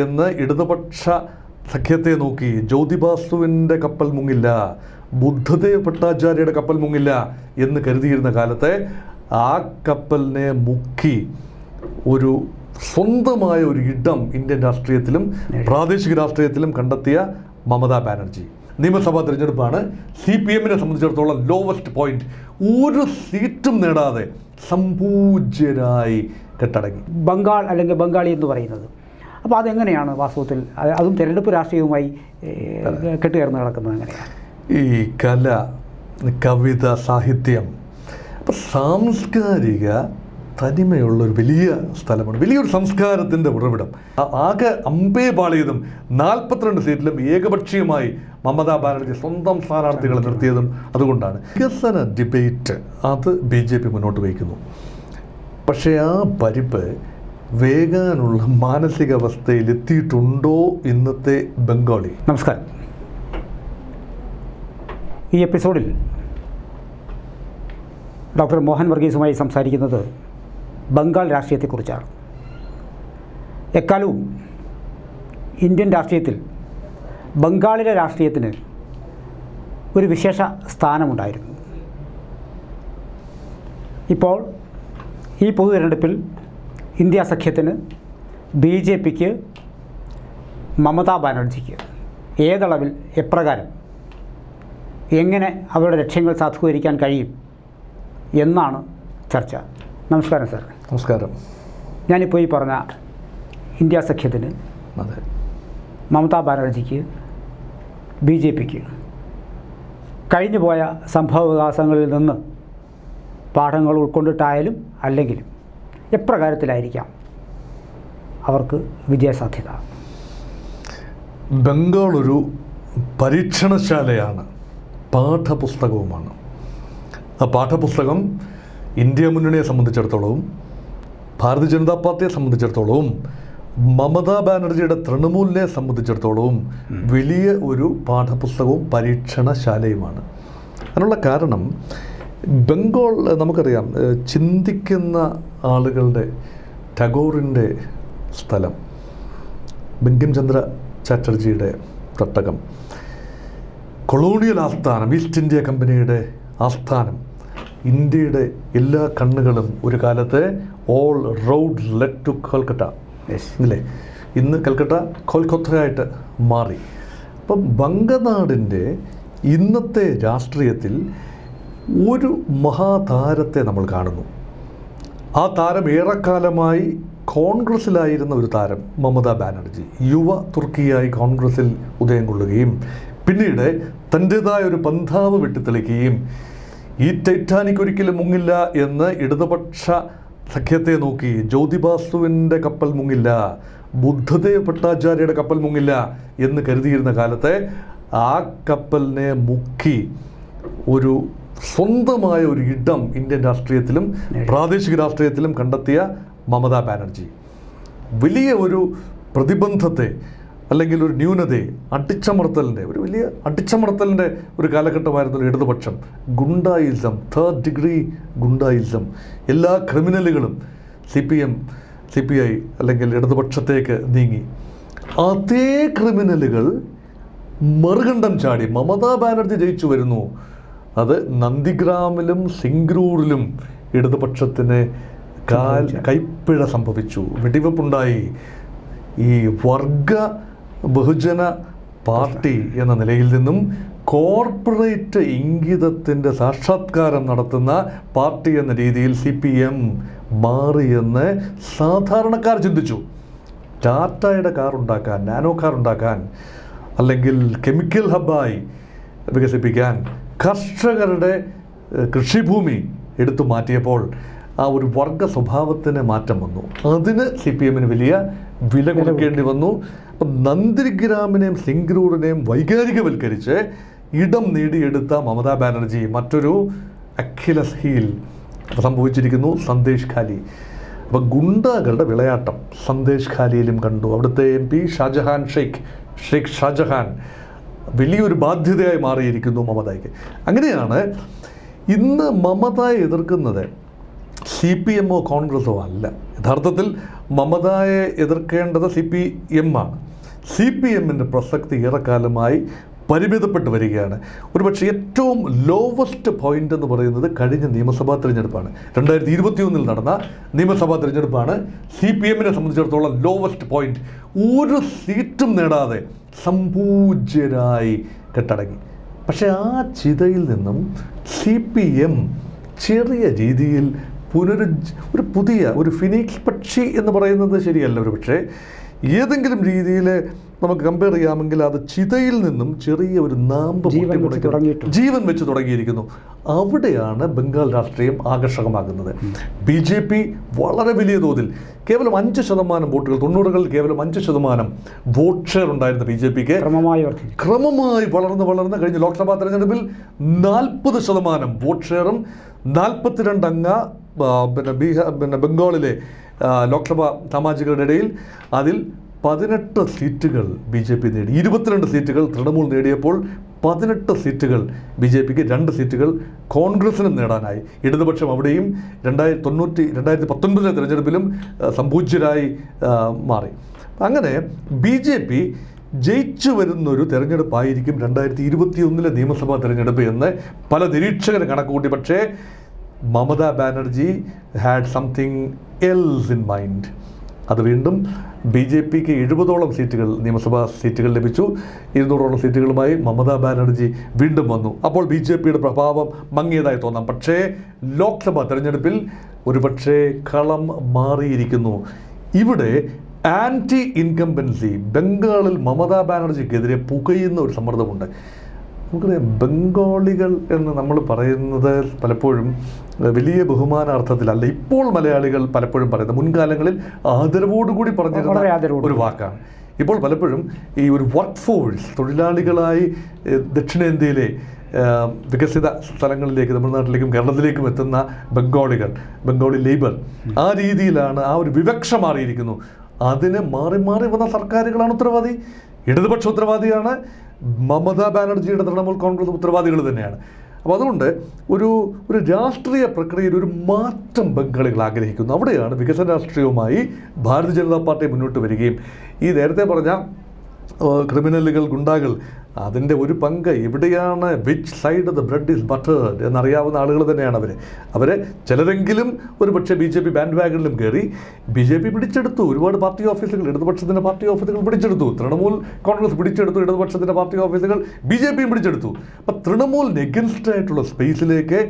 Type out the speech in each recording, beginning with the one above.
എന്ന് ഇടതുപക്ഷ സഖ്യത്തെ നോക്കി. ജ്യോതിബാസുവിന്റെ കപ്പൽ മുങ്ങില്ല. ബുദ്ധദേവ് ഭട്ടാചാര്യയുടെ കപ്പൽ മുങ്ങില്ല എന്ന് കരുതിയിരുന്ന കാലത്തെ ആ കപ്പലിനെ മുക്കി ഒരു സ്വന്തമായ ഒരു ഇടം ഇന്ത്യൻ രാഷ്ട്രീയത്തിലും പ്രാദേശിക രാഷ്ട്രീയത്തിലും കണ്ടെത്തിയ മമതാ ബാനർജി. നിയമസഭാ തിരഞ്ഞെടുപ്പാണ് സി പി എമ്മിനെ സംബന്ധിച്ചിടത്തോളം ലോവസ്റ്റ് പോയിന്റ് ഒരു സീറ്റും നേടാതെ സമ്പൂജ്യരായി കെട്ടടങ്ങി. ബംഗാൾ അല്ലെങ്കിൽ ബംഗാളി എന്ന് പറയുന്നത്. അപ്പോൾ അതെങ്ങനെയാണ് വാസ്തവത്തിൽ? അതും തിരഞ്ഞെടുപ്പ് രാഷ്ട്രീയവുമായി കെട്ടുകയർന്ന് കിടക്കുന്നത് എങ്ങനെയാണ്? ഈ കല കവിത സാഹിത്യം അപ്പം സാംസ്കാരിക തനിമയുള്ള ഒരു വലിയ സ്ഥലമാണ് വലിയൊരു സംസ്കാരത്തിന്റെ ഉറവിടം. ആകെ അമ്പേ പാളിയതും നാൽപ്പത്തിരണ്ട് സീറ്റിലും ഏകപക്ഷീയമായി മമതാ ബാനർജി സ്വന്തം സ്ഥാനാർത്ഥികളെ നിർത്തിയതും അതുകൊണ്ടാണ്. വികസന ഡിബേറ്റ് അത് ബി ജെ പി മുന്നോട്ട് വയ്ക്കുന്നു പക്ഷേ ആ പരിപ്പ് വേകാനുള്ള മാനസികാവസ്ഥയിൽ എത്തിയിട്ടുണ്ടോ ഇന്നത്തെ ബംഗാളി? നമസ്കാരം. ഈ എപ്പിസോഡിൽ ഡോക്ടർ മോഹൻ വർഗീസുമായി സംസാരിക്കുന്നത് ബംഗാൾ രാഷ്ട്രീയത്തെക്കുറിച്ചാണ്. എക്കാലവും ഇന്ത്യൻ രാഷ്ട്രീയത്തിൽ ബംഗാളിലെ രാഷ്ട്രീയത്തിന് ഒരു വിശേഷ സ്ഥാനമുണ്ടായിരുന്നു. ഇപ്പോൾ ഈ പൊതു തിരഞ്ഞെടുപ്പിൽ ഇന്ത്യ സഖ്യത്തിന് ബി ജെ പിക്ക് മമതാ ബാനർജിക്ക് ഏതളവിൽ എപ്രകാരം എങ്ങനെ അവരുടെ ലക്ഷ്യങ്ങൾ സാധൂകരിക്കാൻ കഴിയും എന്നാണ് ചർച്ച. നമസ്കാരം സാർ. നമസ്കാരം. ഞാനിപ്പോൾ ഈ പറഞ്ഞ ഇന്ത്യ സഖ്യത്തിന് അതെ. മമതാ ബാനർജിക്ക് ബി ജെ പിക്ക് കഴിഞ്ഞു പോയ സംഭവ വികാസങ്ങളിൽ നിന്ന് പാഠങ്ങൾ ഉൾക്കൊണ്ടിട്ടായാലും അല്ലെങ്കിലും എപ്രകാരത്തിലായിരിക്കാം അവർക്ക് വിജയസാധ്യത? ബംഗാൾ ഒരു പരീക്ഷണശാലയാണ് പാഠപുസ്തകവുമാണ്. ആ പാഠപുസ്തകം ഇന്ത്യ മുന്നണിയെ സംബന്ധിച്ചിടത്തോളവും ഭാരതീയ ജനതാ പാർട്ടിയെ സംബന്ധിച്ചിടത്തോളവും മമതാ ബാനർജിയുടെ തൃണമൂലിനെ സംബന്ധിച്ചിടത്തോളവും വലിയ ഒരു പാഠപുസ്തകവും പരീക്ഷണശാലയുമാണ്. അതിനുള്ള കാരണം ബംഗാൾ നമുക്കറിയാം ചിന്തിക്കുന്ന ആളുകളുടെ ടാഗോറിന്റെ സ്ഥലം ബങ്കിംചന്ദ്ര ചാറ്റർജിയുടെ തട്ടകം കൊളോണിയൽ ആസ്ഥാനം ഈസ്റ്റ് ഇന്ത്യ കമ്പനിയുടെ ആസ്ഥാനം ഇന്ത്യയുടെ എല്ലാ കണ്ണുകളും ഒരു കാലത്തെ all road lead to Kolkata അല്ലേ ഇന്ന് കൽക്കട്ട കൊൽക്കത്തയായിട്ട് മാറി. അപ്പം ബംഗനാടിന്റെ ഇന്നത്തെ രാഷ്ട്രീയത്തിൽ ഒരു മഹാതാരത്തെ നമ്മൾ കാണുന്നു. ആ താരം ഏറെക്കാലമായി കോൺഗ്രസ്സിലായിരുന്ന ഒരു താരം മമതാ ബാനർജി. യുവ തുർക്കിയായി കോൺഗ്രസ്സിൽ ഉദയം കൊള്ളുകയും പിന്നീട് തന്റെതായ ഒരു പന്ഥാവ് വെട്ടിത്തെളിക്കുകയും ഈ ടൈറ്റാനിക് ഒരിക്കലും മുങ്ങില്ല എന്ന് ഇടതുപക്ഷ സഖ്യത്തെ നോക്കി ജ്യോതിബാസുവിന്റെ കപ്പൽ മുങ്ങില്ല ബുദ്ധദേവ് ഭട്ടാചാര്യയുടെ കപ്പൽ മുങ്ങില്ല എന്ന് കരുതിയിരുന്ന കാലത്തെ ആ കപ്പലിനെ മുക്കി ഒരു സ്വന്തമായ ഒരു ഇടം ഇന്ത്യൻ രാഷ്ട്രീയത്തിലും പ്രാദേശിക രാഷ്ട്രീയത്തിലും കണ്ടെത്തിയ മമതാ ബാനർജി. വലിയ ഒരു പ്രതിബന്ധത്തെ അല്ലെങ്കിൽ ഒരു ന്യൂനതയെ അടിച്ചമർത്തലിന്റെ ഒരു വലിയ അടിച്ചമർത്തലിന്റെ ഒരു കാലഘട്ടമായിരുന്നു ഇടതുപക്ഷം. ഗുണ്ടായിസം തേർഡ് ഡിഗ്രി ഗുണ്ടായിസം. എല്ലാ ക്രിമിനലുകളും C P M C P I അല്ലെങ്കിൽ ഇടതുപക്ഷത്തേക്ക് നീങ്ങി. അതേ ക്രിമിനലുകൾ മറുകണ്ഠം ചാടി മമതാ ബാനർജി ജയിച്ചു വരുന്നു. അത് നന്ദിഗ്രാമിലും സിംഗ്രൂരിലും ഇടതുപക്ഷത്തിന് കാൽ കൈപ്പിഴ സംഭവിച്ചു. വെടിവെപ്പുണ്ടായി. ഈ വർഗ ബഹുജന പാർട്ടി എന്ന നിലയിൽ നിന്നും കോർപ്പറേറ്റ് ഇംഗിതത്തിന്റെ സാക്ഷാത്കാരം നടത്തുന്ന പാർട്ടി എന്ന രീതിയിൽ സി പി എം മാറിയെന്ന് സാധാരണക്കാർ ചിന്തിച്ചു. ടാറ്റയുടെ കാർ ഉണ്ടാക്കാൻ നാനോ കാർ ഉണ്ടാക്കാൻ അല്ലെങ്കിൽ കെമിക്കൽ ഹബ്ബായി വികസിപ്പിക്കാൻ കർഷകരുടെ കൃഷിഭൂമി എടുത്തു മാറ്റിയപ്പോൾ ആ ഒരു വർഗ സ്വഭാവത്തിന് മാറ്റം വന്നു. അതിന് സി പി എമ്മിന് വലിയ വില കൊടുക്കേണ്ടി വന്നു. അപ്പം നന്ദിഗ്രാമിനെയും സിംഗ്രൂറിനെയും വൈകാരികവൽക്കരിച്ച് ഇടം നേടിയെടുത്ത മമതാ ബാനർജി മറ്റൊരു അഖിലസ് ഹീൽ സംഭവിച്ചിരിക്കുന്നു സന്ദേശ് ഖാലി. അപ്പം ഗുണ്ടകളുടെ വിളയാട്ടം സന്ദേശ് ഖാലിയിലും കണ്ടു. അവിടുത്തെ എം പി ഷാജഹാൻ ഷെയ്ഖ് ഷെയ്ഖ് ഷാജഹാൻ വലിയൊരു ബാധ്യതയായി മാറിയിരിക്കുന്നു മമതയ്ക്ക്. അങ്ങനെയാണ് ഇന്ന് മമതയെ എതിർക്കുന്നത് സി പി എമ്മോ കോൺഗ്രസോ അല്ല. യഥാർത്ഥത്തിൽ മമതയെ എതിർക്കേണ്ടത് സി പി എം ആണ്. സി പി എമ്മിന്റെ പ്രസക്തി ഏറെക്കാലമായി പരിമിതപ്പെട്ട് വരികയാണ്. ഒരുപക്ഷെ ഏറ്റവും ലോവസ്റ്റ് പോയിന്റ് എന്ന് പറയുന്നത് കഴിഞ്ഞ നിയമസഭാ തിരഞ്ഞെടുപ്പാണ്. രണ്ടായിരത്തി ഇരുപത്തിയൊന്നിൽ നടന്ന നിയമസഭാ തിരഞ്ഞെടുപ്പാണ് സി പി എമ്മിനെ സംബന്ധിച്ചിടത്തോളം ലോവസ്റ്റ് പോയിന്റ് ഒരു സീറ്റും നേടാതെ സമ്പൂജ്യരായി കെട്ടടങ്ങി. പക്ഷേ ആ ചിതയിൽ നിന്നും സി പി എം ചെറിയ രീതിയിൽ പുനരു ഒരു പുതിയ ഒരു ഫിനിക്സ് പക്ഷി എന്ന് പറയുന്നത് ശരിയല്ല ഒരു പക്ഷേ ഏതെങ്കിലും രീതിയിൽ നമുക്ക് കമ്പയർ ചെയ്യാമെങ്കിൽ അത് ചിതയിൽ നിന്നും ചെറിയ ഒരു നാമ്പ് ജീവൻ വെച്ച് തുടങ്ങിയിരിക്കുന്നു. അവിടെയാണ് ബംഗാൾ രാഷ്ട്രീയം ആകർഷകമാകുന്നത്. ബി ജെ പി വളരെ വലിയ തോതിൽ കേവലം അഞ്ച് ശതമാനം വോട്ടുകൾ തൊണ്ണൂറുകളിൽ കേവലം അഞ്ച് ശതമാനം വോട്ട് ഷെയർ ഉണ്ടായിരുന്ന ബി ജെ പിക്ക് ക്രമമായി വളർന്ന് വളർന്ന് കഴിഞ്ഞ ലോക്സഭാ തെരഞ്ഞെടുപ്പിൽ നാൽപ്പത് ശതമാനം വോട്ട് ഷെയറും നാൽപ്പത്തിരണ്ട് അംഗ പിന്നെ ബീഹാർ പിന്നെ ബംഗാളിലെ ലോക്സഭാ സാമാജികരുടെ ഇടയിൽ അതിൽ പതിനെട്ട് സീറ്റുകൾ ബി ജെ പി നേടി. ഇരുപത്തിരണ്ട് സീറ്റുകൾ തൃണമൂൽ നേടിയപ്പോൾ പതിനെട്ട് സീറ്റുകൾ ബി ജെ പിക്ക് രണ്ട് സീറ്റുകൾ കോൺഗ്രസിനും നേടാനായി. ഇടതുപക്ഷം അവിടെയും രണ്ടായിരത്തി തൊണ്ണൂറ്റി രണ്ടായിരത്തി പത്തൊൻപതിലെ തിരഞ്ഞെടുപ്പിലും സമ്പൂജ്യരായി മാറി. അങ്ങനെ ബി ജെ പി ജയിച്ചു വരുന്നൊരു തെരഞ്ഞെടുപ്പായിരിക്കും രണ്ടായിരത്തി ഇരുപത്തിയൊന്നിലെ നിയമസഭാ തിരഞ്ഞെടുപ്പ് എന്ന് പല നിരീക്ഷകരും കണക്കുകൂട്ടി. പക്ഷേ Mamata Banerjee had something else in mind അത് വീണ്ടും ബി ജെ പിക്ക് എഴുപതോളം സീറ്റുകൾ നിയമസഭാ സീറ്റുകൾ ലഭിച്ചു. ഇരുന്നൂറോളം സീറ്റുകളുമായി മമതാ ബാനർജി വീണ്ടും വന്നു. അപ്പോൾ ബി ജെ പിയുടെ പ്രഭാവം മങ്ങിയതായി തോന്നാം. പക്ഷേ ലോക്സഭാ തെരഞ്ഞെടുപ്പിൽ ഒരുപക്ഷേ കളം മാറിയിരിക്കുന്നു. ഇവിടെ ആന്റി ഇൻകംബൻസി ബംഗാളിൽ മമതാ ബാനർജിക്കെതിരെ പുകയുന്ന ഒരു സമ്മർദ്ദമുണ്ട്. നമുക്കറിയാം ബംഗാളികൾ എന്ന് നമ്മൾ പറയുന്നത് പലപ്പോഴും വലിയ ബഹുമാനാർത്ഥത്തിലല്ല ഇപ്പോൾ മലയാളികൾ പലപ്പോഴും പറയുന്നത്. മുൻകാലങ്ങളിൽ ആദരവോടുകൂടി കൂടി പറഞ്ഞിരുന്ന ഒരു വാക്കാണ്. ഇപ്പോൾ പലപ്പോഴും ഈ ഒരു വർക്ക് ഫോഴ്സ് തൊഴിലാളികളായി ദക്ഷിണേന്ത്യയിലെ വികസിത സ്ഥലങ്ങളിലേക്ക് തമിഴ്നാട്ടിലേക്കും കേരളത്തിലേക്കും എത്തുന്ന ബംഗാളികൾ ബംഗാളി ലേബർ ആ രീതിയിലാണ് ആ ഒരു വിവക്ഷ മാറിയിരിക്കുന്നു. അതിന് മാറി മാറി വന്ന സർക്കാരുകളാണ് ഉത്തരവാദി. ഇടതുപക്ഷ ഉത്തരവാദിയാണ്. മമതാ ബാനർജിയുടെ തൃണമൂൽ കോൺഗ്രസ് ഉത്തരവാദികൾ തന്നെയാണ്. അപ്പോൾ അതുകൊണ്ട് ഒരു ഒരു രാഷ്ട്രീയ പ്രക്രിയയിൽ ഒരു മാറ്റം ബംഗാളികൾ ആഗ്രഹിക്കുന്നു. അവിടെയാണ് വികസന രാഷ്ട്രീയവുമായി ഭാരതീയ ജനതാ പാർട്ടി മുന്നോട്ട് വരികയും. ഈ നേരത്തെ പറഞ്ഞ ക്രിമിനലുകൾ ഗുണ്ടാകൾ അതിന്റെ ഒരു പങ്ക് എവിടെയാണ് which side the bread is buttered എന്നറിയാവുന്ന ആളുകൾ തന്നെയാണ് അവർ അവർ ചിലരെങ്കിലും ഒരു പക്ഷേ ബി ജെ പി ബാൻഡ് വാഗണിലും കയറി ബി ജെ പി പിടിച്ചെടുത്തു. ഒരുപാട് പാർട്ടി ഓഫീസുകൾ ഇടതുപക്ഷത്തിന്റെ പാർട്ടി ഓഫീസുകൾ പിടിച്ചെടുത്തു. തൃണമൂൽ കോൺഗ്രസ് പിടിച്ചെടുത്തു ഇടതുപക്ഷത്തിന്റെ പാർട്ടി ഓഫീസുകൾ ബി ജെ പിയും പിടിച്ചെടുത്തു. അപ്പം തൃണമൂലിന് എഗൻസ്റ്റ് ആയിട്ടുള്ള സ്പേസിലേക്ക്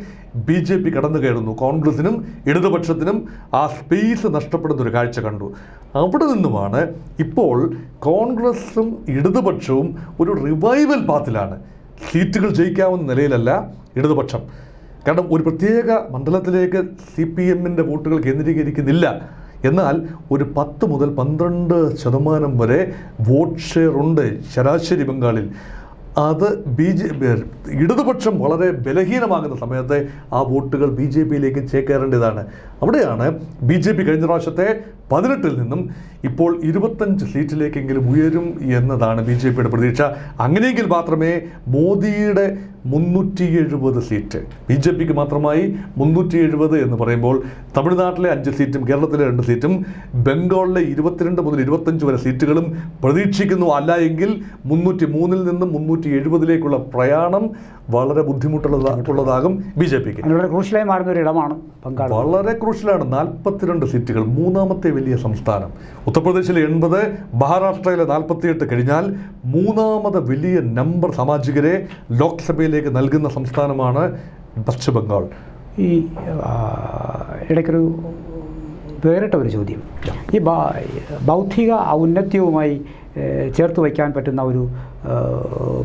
ബി ജെ പി കടന്നു കയറുന്നു. കോൺഗ്രസിനും ഇടതുപക്ഷത്തിനും ആ സ്പേസ് നഷ്ടപ്പെടുന്ന ഒരു കാഴ്ച കണ്ടു. അവിടെ നിന്നുമാണ് ഇപ്പോൾ കോൺഗ്രസും ഇടതുപക്ഷവും ഒരു റിവൈവൽ പാത്തിലാണ് സീറ്റുകൾ ജയിക്കാവുന്ന നിലയിലല്ല ഇടതുപക്ഷം. കാരണം ഒരു പ്രത്യേക മണ്ഡലത്തിലേക്ക് സി പി എമ്മിന്റെ വോട്ടുകൾ കേന്ദ്രീകരിക്കുന്നില്ല. എന്നാൽ ഒരു പത്ത് മുതൽ പന്ത്രണ്ട് ശതമാനം വരെ വോട്ട് ഷെയർ ഉണ്ട് ശരാശരി ബംഗാളിൽ. അത് ബി ജെ ഇടതുപക്ഷം വളരെ ബലഹീനമാകുന്ന സമയത്ത് ആ വോട്ടുകൾ ബി ജെ പിയിലേക്ക് ചേക്കേറേണ്ടതാണ്. അവിടെയാണ് ബി ജെ പി കഴിഞ്ഞ പ്രാവശ്യത്തെ പതിനെട്ടിൽ നിന്നും ഇപ്പോൾ ഇരുപത്തഞ്ച് സീറ്റിലേക്കെങ്കിലും ഉയരും എന്നതാണ് ബി ജെ പിയുടെ പ്രതീക്ഷ. അങ്ങനെയെങ്കിൽ മാത്രമേ മോദിയുടെ മുന്നൂറ്റി എഴുപത് സീറ്റ് ബി ജെ പിക്ക് മാത്രമായി മുന്നൂറ്റി എഴുപത് എന്ന് പറയുമ്പോൾ തമിഴ്നാട്ടിലെ അഞ്ച് സീറ്റും കേരളത്തിലെ രണ്ട് സീറ്റും ബംഗാളിലെ ഇരുപത്തിരണ്ട് മുതൽ ഇരുപത്തഞ്ച് വരെ സീറ്റുകളും പ്രതീക്ഷിക്കുന്നു. അല്ല എങ്കിൽ മുന്നൂറ്റി മൂന്നിൽ നിന്നും മുന്നൂറ്റി എഴുപതിലേക്കുള്ള പ്രയാണം വളരെ ബുദ്ധിമുട്ടുള്ള ഉള്ളതാകും ബി ജെ പിക്ക്. ക്രൂഷ്യലായി മാറുന്ന ഒരു ഇടമാണ് ബംഗാൾ വളരെ ക്രൂഷ്യലാണ് നാൽപ്പത്തിരണ്ട് സീറ്റുകൾ മൂന്നാമത്തെ വലിയ സംസ്ഥാനം. ഉത്തർപ്രദേശിലെ എൺപത് മഹാരാഷ്ട്രയിലെ നാൽപ്പത്തിയെട്ട് കഴിഞ്ഞാൽ മൂന്നാമത് വലിയ നമ്പർ സാമാജികരെ ലോക്സഭയിലേക്ക് നൽകുന്ന സംസ്ഥാനമാണ് പശ്ചിമ ബംഗാൾ. ഈ ഇടയ്ക്കൊരു വേറിട്ട ഒരു ചോദ്യം. ഈ ബൗദ്ധിക ഔന്നത്യവുമായി ചേർത്ത് വയ്ക്കാൻ പറ്റുന്ന ഒരു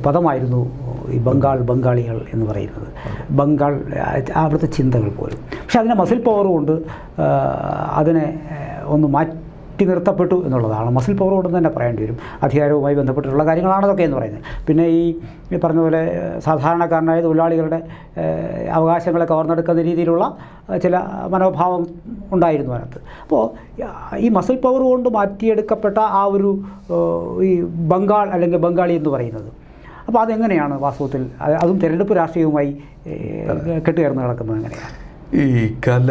പദമായിരുന്നു ഈ ബംഗാൾ ബംഗാളികൾ എന്ന് പറയുന്നത്. ബംഗാൾ അവിടുത്തെ ചിന്തകൾ പോലും. പക്ഷെ അതിനെ മസിൽ പവർ കൊണ്ട് അതിനെ ഒന്ന് മാറ്റി നിർത്തപ്പെട്ടു എന്നുള്ളതാണ്. മസിൽ പവർ കൊണ്ട് തന്നെ പറയേണ്ടി വരും. അധികാരവുമായി ബന്ധപ്പെട്ടിട്ടുള്ള കാര്യങ്ങളാണ് അതൊക്കെ എന്ന് പറയുന്നത്. പിന്നെ ഈ പറഞ്ഞ പോലെ സാധാരണക്കാരനായ തൊഴിലാളികളുടെ അവകാശങ്ങളെ കവർന്നെടുക്കുന്ന രീതിയിലുള്ള ചില മനോഭാവം ഉണ്ടായിരുന്നു അതിനകത്ത്. അപ്പോൾ ഈ മസിൽ പവർ കൊണ്ട് മാറ്റിയെടുക്കപ്പെട്ട ആ ഒരു ഈ ബംഗാൾ അല്ലെങ്കിൽ ബംഗാളി എന്ന് പറയുന്നത്. അപ്പോൾ അതെങ്ങനെയാണ് വാസ്തവത്തിൽ അതും തിരഞ്ഞെടുപ്പ് രാഷ്ട്രീയവുമായി കെട്ടുകയർന്ന് കിടക്കുന്നത് എങ്ങനെയാണ്? ഈ കല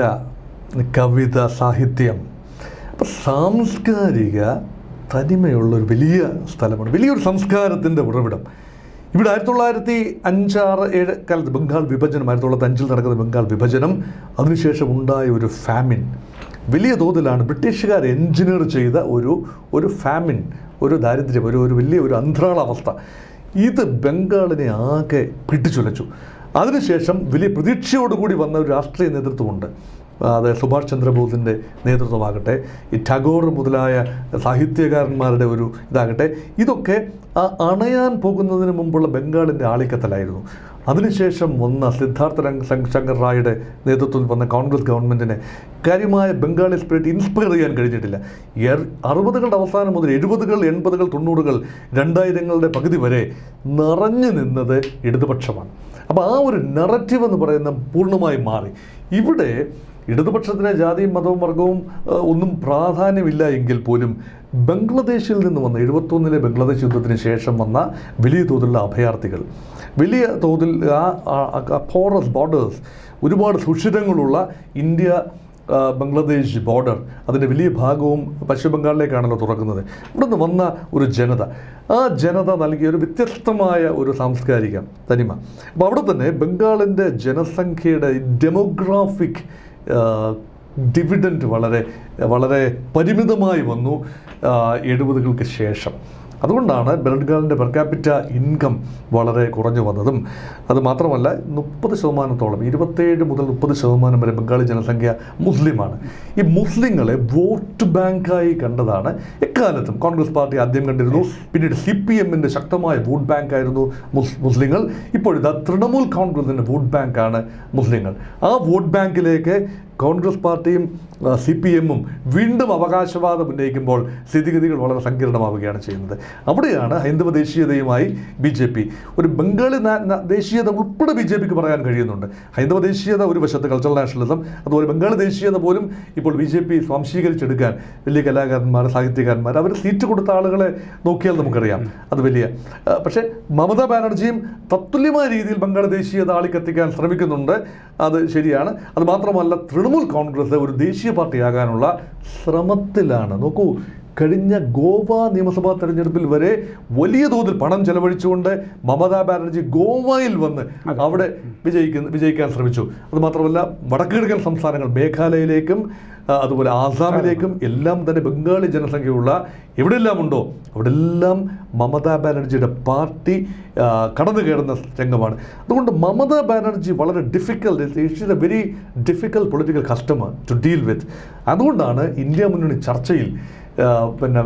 കവിത സാഹിത്യം അപ്പം സാംസ്കാരിക തനിമയുള്ള ഒരു വലിയ സ്ഥലമാണ് വലിയൊരു സംസ്കാരത്തിന്റെ ഉറവിടം. ഇവിടെ ആയിരത്തി തൊള്ളായിരത്തി അഞ്ചാറ് ഏഴ് കാലത്ത് ബംഗാൾ വിഭജനം ആയിരത്തി തൊള്ളായിരത്തി അഞ്ചിൽ നടക്കുന്ന ബംഗാൾ വിഭജനം അതിനുശേഷം ഉണ്ടായ ഒരു ഫാമിൻ. വലിയ തോതിലാണ് ബ്രിട്ടീഷുകാർ എൻജിനീയർ ചെയ്ത ഒരു ഒരു ഫാമിൻ ഒരു ദാരിദ്ര്യം ഒരു ഒരു വലിയ ഒരു അന്ത്രാളാവസ്ഥ ഇത് ബംഗാളിനെ ആകെ പിടിച്ചുലച്ചു. അതിനുശേഷം വലിയ പ്രതീക്ഷയോടുകൂടി വന്ന ഒരു രാഷ്ട്രീയ നേതൃത്വമുണ്ട്. അത് സുഭാഷ് ചന്ദ്രബോസിന്റെ നേതൃത്വമാകട്ടെ ഈ ടാഗോർ മുതലായ സാഹിത്യകാരന്മാരുടെ ഒരു ഇതാകട്ടെ ഇതൊക്കെ അണയാൻ പോകുന്നതിന് മുമ്പുള്ള ബംഗാളിന്റെ ആളിക്കത്തലായിരുന്നു. അതിനുശേഷം വന്ന സിദ്ധാർത്ഥ ശങ്കർ റായുടെ നേതൃത്വത്തിൽ വന്ന കോൺഗ്രസ് ഗവൺമെന്റിനെ കാര്യമായ ബംഗാളി സ്പിരിറ്റ് ഇൻസ്പയർ ചെയ്യാൻ കഴിഞ്ഞിട്ടില്ല. അറുപതുകളുടെ അവസാനം മുതൽ എഴുപതുകൾ എൺപതുകൾ തൊണ്ണൂറുകൾ രണ്ടായിരങ്ങളുടെ പകുതി വരെ നിറഞ്ഞു നിന്നത് ഇടതുപക്ഷമാണ്. അപ്പോൾ ആ ഒരു നററ്റീവ് എന്ന് പറയുന്ന പൂർണമായി മാറി. ഇവിടെ ഇടതുപക്ഷത്തിന് ജാതിയും മതവും വർഗവും ഒന്നും പ്രാധാന്യമില്ല എങ്കിൽ പോലും ബംഗ്ലാദേശിൽ നിന്ന് വന്ന എഴുപത്തൊന്നിലെ ബംഗ്ലാദേശ് യുദ്ധത്തിന് ശേഷം വന്ന വലിയ തോതിലുള്ള അഭയാർത്ഥികൾ വലിയ തോതിൽ ആ ഫോറസ് ബോർഡേഴ്സ് ഒരുപാട് സുഷിരങ്ങളുള്ള ഇന്ത്യ ബംഗ്ലാദേശ് ബോർഡർ അതിന്റെ വലിയ ഭാഗവും പശ്ചിമ ബംഗാളിലേക്കാണല്ലോ തുറക്കുന്നത്. നിന്ന് വന്ന ഒരു ജനത ആ ജനത നൽകിയ ഒരു വ്യത്യസ്തമായ ഒരു സാംസ്കാരിക തനിമ. അപ്പോൾ അവിടെ തന്നെ ബംഗാളിന്റെ ജനസംഖ്യയുടെ ഡെമോഗ്രാഫിക് ഡിവിഡന്റ് വളരെ വളരെ പരിമിതമായി വന്നു എഴുപതുകൾക്ക് ശേഷം. അതുകൊണ്ടാണ് ബംഗാളിന്റെ പെർ ക്യാപിറ്റ ഇൻകം വളരെ കുറഞ്ഞു വന്നതും. അത് മാത്രമല്ല മുപ്പത് ശതമാനത്തോളം ഇരുപത്തേഴ് മുതൽ മുപ്പത് ശതമാനം വരെ ബംഗാളി ജനസംഖ്യ മുസ്ലിമാണ്. ഈ മുസ്ലിങ്ങളെ വോട്ട് ബാങ്കായി കണ്ടതാണ്. എക്കാലത്തും കോൺഗ്രസ് പാർട്ടി ആദ്യം കണ്ടിരുന്നു പിന്നീട് സി പി എമ്മിന്റെ ശക്തമായ വോട്ട് ബാങ്ക് ആയിരുന്നു മുസ് മുസ്ലിങ്ങൾ. ഇപ്പോഴിതാ തൃണമൂൽ കോൺഗ്രസിന്റെ വോട്ട് ബാങ്കാണ് മുസ്ലിങ്ങൾ. ആ വോട്ട് ബാങ്കിലേക്ക് കോൺഗ്രസ് പാർട്ടിയും സി പി എമ്മും വീണ്ടും അവകാശവാദം ഉന്നയിക്കുമ്പോൾ സ്ഥിതിഗതികൾ വളരെ സങ്കീർണമാവുകയാണ് ചെയ്യുന്നത്. അവിടെയാണ് ഹൈന്ദവ ദേശീയതയുമായി ബി ജെ പി. ഒരു ബംഗാളി ദേശീയത ഉൾപ്പെടെ ബി ജെ പിക്ക് പറയാൻ കഴിയുന്നുണ്ട്. ഹൈന്ദവ ദേശീയത ഒരു വശത്ത് കൾച്ചറൽ നാഷണലിസം അതുപോലെ ബംഗാളി ദേശീയത പോലും ഇപ്പോൾ ബി ജെ പി സ്വാംശീകരിച്ചെടുക്കാൻ വലിയ കലാകാരന്മാർ സാഹിത്യകാരന്മാർ അവർ സീറ്റ് കൊടുത്ത ആളുകളെ നോക്കിയാൽ നമുക്കറിയാം. അത് വലിയ പക്ഷേ മമതാ ബാനർജിയും തത്തുല്യമായ രീതിയിൽ ബംഗാളി ദേശീയത ആളിക്കത്തിക്കാൻ ശ്രമിക്കുന്നുണ്ട്. അത് ശരിയാണ്. അത് മാത്രമല്ല തൃണമൂൽ കോൺഗ്രസ് ഒരു ദേശീയ പാർട്ടിയാകാനുള്ള ശ്രമത്തിലാണ്. നോക്കൂ കഴിഞ്ഞ ഗോവ നിയമസഭാ തെരഞ്ഞെടുപ്പിൽ വരെ വലിയ തോതിൽ പണം ചെലവഴിച്ചുകൊണ്ട് മമതാ ബാനർജി ഗോവയിൽ വന്ന് അവിടെ വിജയിക്കുന്ന വിജയിക്കാൻ ശ്രമിച്ചു. അതുമാത്രമല്ല മാത്രമല്ല വടക്ക് കിഴക്കൻ സംസ്ഥാനങ്ങൾ മേഘാലയയിലേക്കും അതുപോലെ ആസാമിലേക്കും എല്ലാം തന്നെ ബംഗാളി ജനസംഖ്യയുള്ള എവിടെയെല്ലാം ഉണ്ടോ അവിടെ എല്ലാം മമതാ ബാനർജിയുടെ പാർട്ടി കടന്നു കയറുന്ന രംഗമാണ്. അതുകൊണ്ട് മമതാ ബാനർജി വളരെ difficult it's a very difficult political customer to deal with അതുകൊണ്ടാണ് ഇന്ത്യ മുന്നണി ചർച്ചയിൽ പിന്നെ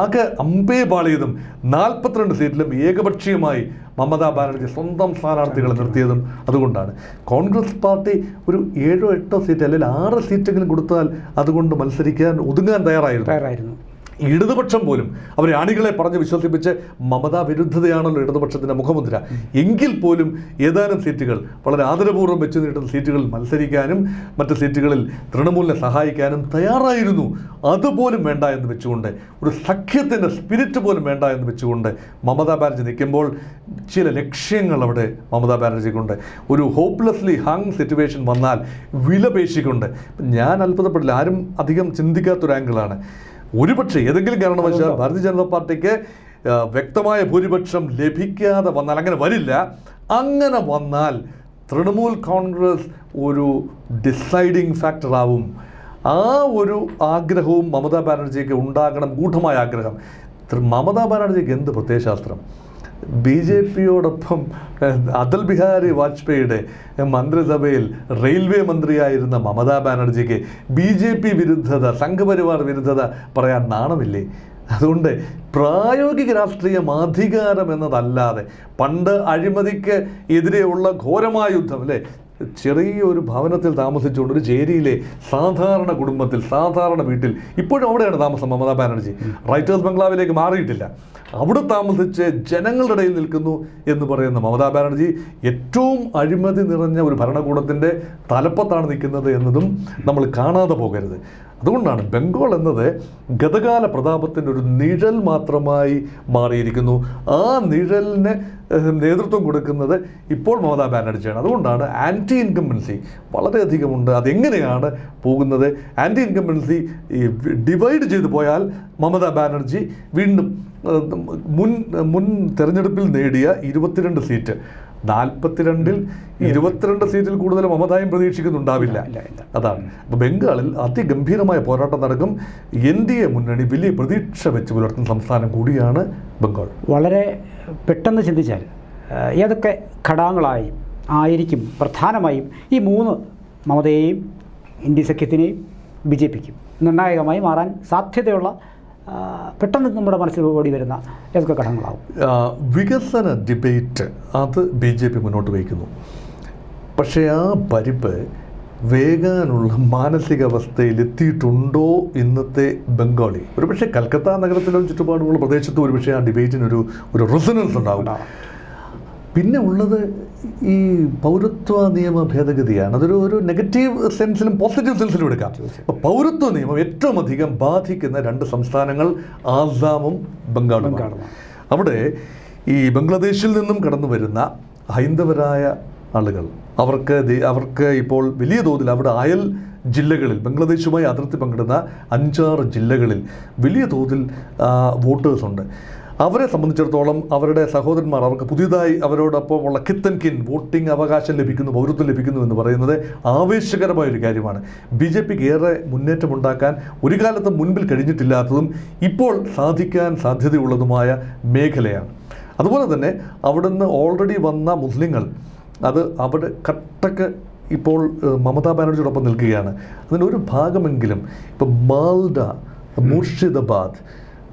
ആകെ അമ്പേ പാളിയതും നാൽപ്പത്തിരണ്ട് സീറ്റിലും ഏകപക്ഷീയമായി മമതാ ബാനർജി സ്വന്തം സ്ഥാനാർത്ഥികളെ. നിർത്തിയതും അതുകൊണ്ടാണ്. കോൺഗ്രസ് പാർട്ടി ഒരു ഏഴോ എട്ടോ സീറ്റ് അല്ലെങ്കിൽ ആറ് സീറ്റെങ്കിലും കൊടുത്താൽ അതുകൊണ്ട് മത്സരിക്കാൻ ഒതുങ്ങാൻ തയ്യാറായിരുന്നു. തയ്യാറായിരുന്നു. ഇടതുപക്ഷം പോലും അവർ അണികളെ പറഞ്ഞ് വിശ്വസിപ്പിച്ച് മമതാ വിരുദ്ധതയാണല്ലോ ഇടതുപക്ഷത്തിന്റെ മുഖമുദ്ര. എങ്കിൽ പോലും ഏതാനും സീറ്റുകൾ വളരെ ആദരപൂർവം വെച്ച് നീട്ടുന്ന സീറ്റുകളിൽ മത്സരിക്കാനും മറ്റ് സീറ്റുകളിൽ തൃണമൂലിനെ സഹായിക്കാനും തയ്യാറായിരുന്നു. അതുപോലും വേണ്ട എന്ന് വെച്ചുകൊണ്ട് ഒരു സഖ്യത്തിന്റെ സ്പിരിറ്റ് പോലും വേണ്ട എന്ന് വെച്ചുകൊണ്ട് മമതാ ബാനർജി നിൽക്കുമ്പോൾ ചില ലക്ഷ്യങ്ങൾ അവിടെ മമതാ ബാനർജിക്കുണ്ട്. ഒരു ഹോപ്പ്ലെസ്ലി ഹാങ് സിറ്റുവേഷൻ വന്നാൽ വിലപേശിക്കൊണ്ട്. ഞാൻ അത്ഭുതപ്പെടില്ല. ആരും അധികം ചിന്തിക്കാത്തൊരു ആംഗിളാണ് ഒരുപക്ഷെ ഏതെങ്കിലും കാരണവശാൽ ഭാരതീയ ജനതാ പാർട്ടിക്ക് വ്യക്തമായ ഭൂരിപക്ഷം ലഭിക്കാതെ വന്നാൽ അങ്ങനെ വരില്ല. അങ്ങനെ വന്നാൽ തൃണമൂൽ കോൺഗ്രസ് ഒരു ഡിസൈഡിങ് ഫാക്ടറാവും ആ ഒരു ആഗ്രഹവും മമതാ ബാനർജിക്ക് ഉണ്ടാകണം ഗൂഢമായ ആഗ്രഹം. മമതാ ബാനർജിക്ക് എന്ത് പ്രത്യയശാസ്ത്രം? ബി ജെ പിയോടൊപ്പം അടൽ ബിഹാരി വാജ്പേയിയുടെ മന്ത്രിസഭയിൽ റെയിൽവേ മന്ത്രിയായിരുന്ന മമതാ ബാനർജിക്ക് ബി ജെ പി വിരുദ്ധത സംഘപരിവാർ വിരുദ്ധത പറയാൻ നാണമില്ലേ? അതുകൊണ്ട് പ്രായോഗിക രാഷ്ട്രീയം അധികാരം എന്നതല്ലാതെ പണ്ട് അഴിമതിക്ക് എതിരെയുള്ള ഘോരമായ യുദ്ധം അല്ലേ? ചെറിയൊരു ഭവനത്തിൽ താമസിച്ചുകൊണ്ട് ഒരു ചേരിയിലെ സാധാരണ കുടുംബത്തിൽ സാധാരണ വീട്ടിൽ ഇപ്പോഴും അവിടെയാണ് താമസം മമതാ ബാനർജി. റൈറ്റേഴ്സ് ബംഗ്ലാവിലേക്ക് മാറിയിട്ടില്ല. അവിടെ താമസിച്ച് ജനങ്ങളുടെ ഇടയിൽ നിൽക്കുന്നു എന്ന് പറയുന്ന മമതാ ബാനർജി ഏറ്റവും അഴിമതി നിറഞ്ഞ ഒരു ഭരണകൂടത്തിന്റെ തലപ്പത്താണ് നിൽക്കുന്നത് എന്നതും നമ്മൾ കാണാതെ പോകരുത്. അതുകൊണ്ടാണ് ബംഗാൾ എന്നത് ഗതകാല പ്രതാപത്തിന്റെ ഒരു നിഴൽ മാത്രമായി മാറിയിരിക്കുന്നു. ആ നിഴലിന് നേതൃത്വം കൊടുക്കുന്നത് ഇപ്പോൾ മമതാ ബാനർജിയാണ്. അതുകൊണ്ടാണ് ആന്റി ഇൻകംബൻസി വളരെയധികമുണ്ട് അതെങ്ങനെയാണ് പോകുന്നത്? ആന്റി ഇൻകംബൻസി ഡിവൈഡ് ചെയ്തു പോയാൽ മമതാ ബാനർജി വീണ്ടും മുൻ മുൻ തെരഞ്ഞെടുപ്പിൽ നേടിയ ഇരുപത്തിരണ്ട് സീറ്റ്. നാൽപ്പത്തിരണ്ടിൽ ഇരുപത്തിരണ്ട് സീറ്റിൽ കൂടുതൽ മമതായും പ്രതീക്ഷിക്കുന്നുണ്ടാവില്ല. അതാണ്. അപ്പോൾ ബംഗാളിൽ അതിഗംഭീരമായ പോരാട്ടം നടക്കും. എൻ ഡി എ മുന്നണി വലിയ പ്രതീക്ഷ വെച്ച് പുലർത്തുന്ന സംസ്ഥാനം കൂടിയാണ് ബംഗാൾ. വളരെ പെട്ടെന്ന് ചിന്തിച്ചാൽ ഏതൊക്കെ ഘടകങ്ങളായി ആയിരിക്കും പ്രധാനമായും ഈ മൂന്ന് മമതയെയും ഇന്ത്യ സഖ്യത്തിനെയും ബി ജെ പിക്കും. നിർണായകമായി മാറാൻ സാധ്യതയുള്ള പെട്ടെന്ന് നമ്മുടെ മനസ്സിൽ ഓടി വരുന്ന ഏതൊക്കെ ഘടകങ്ങളാവും? വികസന ഡിബേറ്റ് അത് ബി ജെ പി മുന്നോട്ട് വയ്ക്കുന്നു. പക്ഷേ ആ പരിപ്പ് വേകാനുള്ള മാനസികാവസ്ഥയിൽ എത്തിയിട്ടുണ്ടോ ഇന്നത്തെ ബംഗാളി? ഒരുപക്ഷെ കൽക്കത്ത നഗരത്തിലോ ചുറ്റുപാടുമുള്ള പ്രദേശത്തും ഒരുപക്ഷെ ആ ഡിബേറ്റിനൊരു ഒരു റെസൊനൻസ് ഉണ്ടാവും. പിന്നെ ഉള്ളത് ഈ പൗരത്വ നിയമ ഭേദഗതിയാണ്. അതൊരു ഒരു നെഗറ്റീവ് സെൻസിലും പോസിറ്റീവ് സെൻസിലും എടുക്കാം. അപ്പോൾ പൗരത്വ നിയമം ഏറ്റവും അധികം ബാധിക്കുന്ന രണ്ട് സംസ്ഥാനങ്ങൾ ആസാമും ബംഗാളും. അവിടെ ഈ ബംഗ്ലാദേശിൽ നിന്നും കടന്നു വരുന്ന ഹൈന്ദവരായ ആളുകൾ അവർക്ക് അവർക്ക് ഇപ്പോൾ വലിയ തോതിൽ അവിടെ അയൽ ജില്ലകളിൽ ബംഗ്ലാദേശുമായി അതിർത്തി പങ്കിടുന്ന അഞ്ചാറ് ജില്ലകളിൽ വലിയ തോതിൽ വോട്ടേഴ്സ് ഉണ്ട്. അവരെ സംബന്ധിച്ചിടത്തോളം അവരുടെ സഹോദരന്മാർ അവർക്ക് പുതിയതായി അവരോടൊപ്പം ഉള്ള കിത്തൻ കിൻ വോട്ടിംഗ് അവകാശം ലഭിക്കുന്നു പൗരത്വം ലഭിക്കുന്നു എന്ന് പറയുന്നത് ആവേശകരമായ ഒരു കാര്യമാണ്. ബി ജെ പിക്ക് ഏറെ മുന്നേറ്റമുണ്ടാക്കാൻ ഒരു കാലത്ത് മുൻപിൽ കഴിഞ്ഞിട്ടില്ലാത്തതും ഇപ്പോൾ സാധിക്കാൻ സാധ്യതയുള്ളതുമായ മേഖലയാണ്. അതുപോലെ തന്നെ അവിടുന്ന് ഓൾറെഡി വന്ന മുസ്ലിങ്ങൾ അത് അവിടെ കട്ടക്ക് ഇപ്പോൾ മമതാ ബാനർജിയോടൊപ്പം നിൽക്കുകയാണ്. അതിന്റെ ഒരു ഭാഗമെങ്കിലും ഇപ്പം മാൽഡ മുർഷിദാബാദ്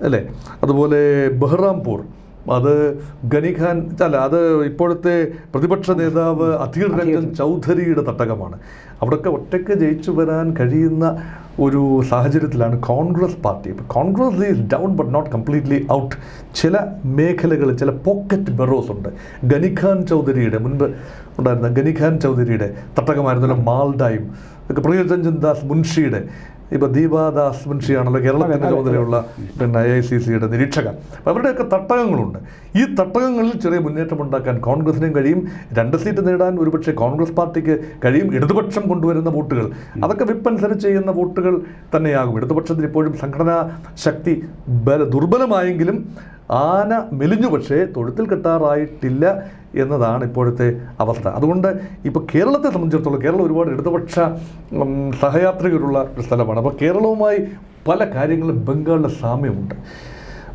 അല്ലേ? അതുപോലെ ബഹ്റാംപൂർ. അത് ഖനിഖാൻ അല്ല അത് ഇപ്പോഴത്തെ പ്രതിപക്ഷ നേതാവ് അധീർ രഞ്ജൻ ചൗധരിയുടെ തട്ടകമാണ്. അവിടെയൊക്കെ ഒറ്റയ്ക്ക് ജയിച്ചു വരാൻ കഴിയുന്ന ഒരു സാഹചര്യത്തിലാണ് കോൺഗ്രസ് പാർട്ടി. ഇപ്പോൾ Congress is down but not completely out ചില മേഖലകൾ ചില പോക്കറ്റ് ബെറോസ് ഉണ്ട്. ഗനിഖാൻ ചൗധരിയുടെ മുൻപ് ഉണ്ടായിരുന്ന ഗനിഖാൻ ചൗധരിയുടെ തട്ടകമായിരുന്നല്ലോ മാൽഡായും. ഒക്കെ പ്രിയരഞ്ജൻ ദാസ് മുൻഷിയുടെ ഇപ്പോൾ ദീപാദാസ് മുൻഷിയാണല്ലോ കേരളത്തിന്റെ ചുമതലയുള്ള പിന്നെ ഐ ഐ സി സിയുടെ നിരീക്ഷകൻ. അവരുടെയൊക്കെ തട്ടകങ്ങളുണ്ട്. ഈ തട്ടകങ്ങളിൽ ചെറിയ മുന്നേറ്റം ഉണ്ടാക്കാൻ കോൺഗ്രസിനും കഴിയും. രണ്ട് സീറ്റ് നേടാൻ ഒരുപക്ഷെ കോൺഗ്രസ് പാർട്ടിക്ക് കഴിയും. ഇടതുപക്ഷം കൊണ്ടുവരുന്ന വോട്ടുകൾ. അതൊക്കെ വിപ്പ് അനുസരിച്ച് ചെയ്യുന്ന വോട്ടുകൾ തന്നെയാകും. ഇടതുപക്ഷത്തിന് ഇപ്പോഴും സംഘടനാ ശക്തി ബല ദുർബലമായെങ്കിലും ആന മെലിഞ്ഞു പക്ഷേ തൊഴുത്തിൽ കെട്ടാറായിട്ടില്ല. എന്നതാണ് ഇപ്പോഴത്തെ അവസ്ഥ. അതുകൊണ്ട് ഇപ്പോൾ കേരളത്തെ സംബന്ധിച്ചിടത്തോളം കേരളം ഒരുപാട് ഇടതുപക്ഷ സഹയാത്രികരുള്ള ഒരു സ്ഥലമാണ്. അപ്പോൾ കേരളവുമായി പല കാര്യങ്ങളും ബംഗാളിലെ സാമ്യമുണ്ട്.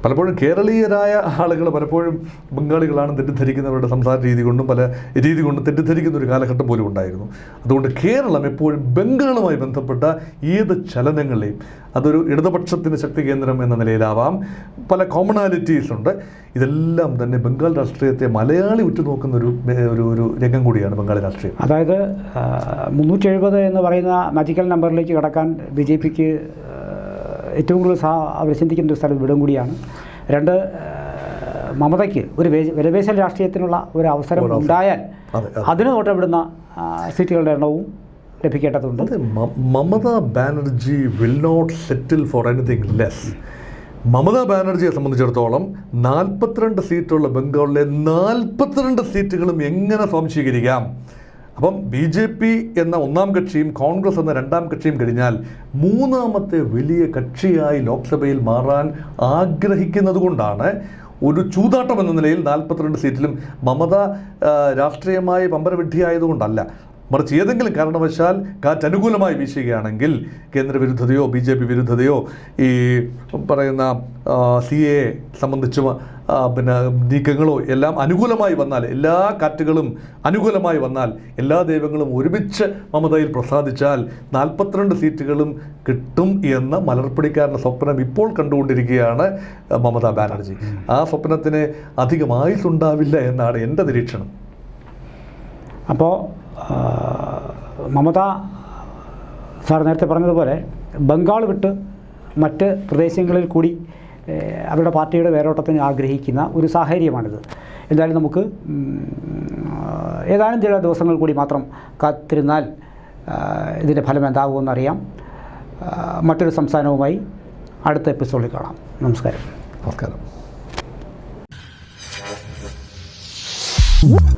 പലപ്പോഴും കേരളീയരായ ആളുകൾ പലപ്പോഴും ബംഗാളികളാണ് തെറ്റിദ്ധരിക്കുന്നവരുടെ സംസാര രീതി കൊണ്ടും പല രീതി കൊണ്ടും തെറ്റിദ്ധരിക്കുന്ന ഒരു കാലഘട്ടം പോലും ഉണ്ടായിരുന്നു. അതുകൊണ്ട് കേരളം എപ്പോഴും ബംഗാളുമായി ബന്ധപ്പെട്ട ഏത് ചലനങ്ങളെയും അതൊരു ഇടതുപക്ഷത്തിന്റെ ശക്തി കേന്ദ്രം എന്ന നിലയിലാവാം. പല കോമണാലിറ്റീസ് ഉണ്ട്. ഇതെല്ലാം തന്നെ ബംഗാൾ രാഷ്ട്രീയത്തെ മലയാളി ഉറ്റുനോക്കുന്ന ഒരു ഒരു ഒരു രംഗം കൂടിയാണ് ബംഗാളി രാഷ്ട്രീയം. അതായത് മുന്നൂറ്റി എന്ന് പറയുന്ന മാജിക്കൽ നമ്പറിലേക്ക് കടക്കാൻ ബി ജെ പിക്ക് ഏറ്റവും കൂടുതൽ സാ അവർ ചിന്തിക്കുന്ന ഒരു സ്ഥലം ഇവിടം കൂടിയാണ്. രണ്ട് മമതയ്ക്ക് ഒരു വിലപേശൽ രാഷ്ട്രീയത്തിനുള്ള ഒരു അവസരം ഉണ്ടായാൽ അതെ, അതെ. അതിന് നോട്ടപ്പെടുന്ന സീറ്റുകളുടെ എണ്ണവും ലഭിക്കേണ്ടതുണ്ട്. Mamata Banerjee will not settle for anything less Mamata ബാനർജിയെ സംബന്ധിച്ചിടത്തോളം നാൽപ്പത്തിരണ്ട് സീറ്റുള്ള ബംഗാളിലെ നാൽപ്പത്തിരണ്ട് സീറ്റുകളും എങ്ങനെ സ്വാംശീകരിക്കാം? അപ്പം ബി ജെ പി എന്ന ഒന്നാം കക്ഷിയും കോൺഗ്രസ് എന്ന രണ്ടാം കക്ഷിയും കഴിഞ്ഞാൽ മൂന്നാമത്തെ വലിയ കക്ഷിയായി ലോക്സഭയിൽ മാറാൻ ആഗ്രഹിക്കുന്നത് കൊണ്ടാണ് ഒരു ചൂതാട്ടം എന്ന നിലയിൽ നാൽപ്പത്തിരണ്ട് സീറ്റിലും മമത രാഷ്ട്രീയമായ പമ്പരവിഡ്ഢിയായതുകൊണ്ടല്ല മറിച്ച് ഏതെങ്കിലും കാരണവശാൽ കാറ്റ് അനുകൂലമായി വീശുകയാണെങ്കിൽ കേന്ദ്രവിരുദ്ധതയോ ബി ജെ പി വിരുദ്ധതയോ ഈ പറയുന്ന സി എ സംബന്ധിച്ചും പിന്നെ നീക്കങ്ങളോ എല്ലാം അനുകൂലമായി വന്നാൽ എല്ലാ കാറ്റുകളും അനുകൂലമായി വന്നാൽ എല്ലാ ദൈവങ്ങളും ഒരുമിച്ച് മമതയിൽ പ്രസാദിച്ചാൽ നാൽപ്പത്തിരണ്ട് സീറ്റുകളും കിട്ടും എന്ന മലർപ്പിടിക്കാരന്റെ സ്വപ്നം ഇപ്പോൾ കണ്ടുകൊണ്ടിരിക്കുകയാണ് മമതാ ബാനർജി. ആ സ്വപ്നത്തിന് അധികം ആയുസുണ്ടാവില്ല എന്നാണ് എന്റെ നിരീക്ഷണം. അപ്പോൾ മമത സാർ നേരത്തെ പറഞ്ഞതുപോലെ ബംഗാൾ വിട്ട് മറ്റ് പ്രദേശങ്ങളിൽ കൂടി അവരുടെ പാർട്ടിയുടെ വേരോട്ടത്തിന് ആഗ്രഹിക്കുന്ന ഒരു സാഹചര്യമാണിത്. എന്തായാലും നമുക്ക് ഏതാനും ചില ദിവസങ്ങൾ കൂടി മാത്രം കാത്തിരുന്നാൽ ഇതിന്റെ ഫലം എന്താകുമെന്നറിയാം. മറ്റൊരു സംസ്ഥാനവുമായി അടുത്ത എപ്പിസോഡിൽ കാണാം. നമസ്കാരം. നമസ്കാരം.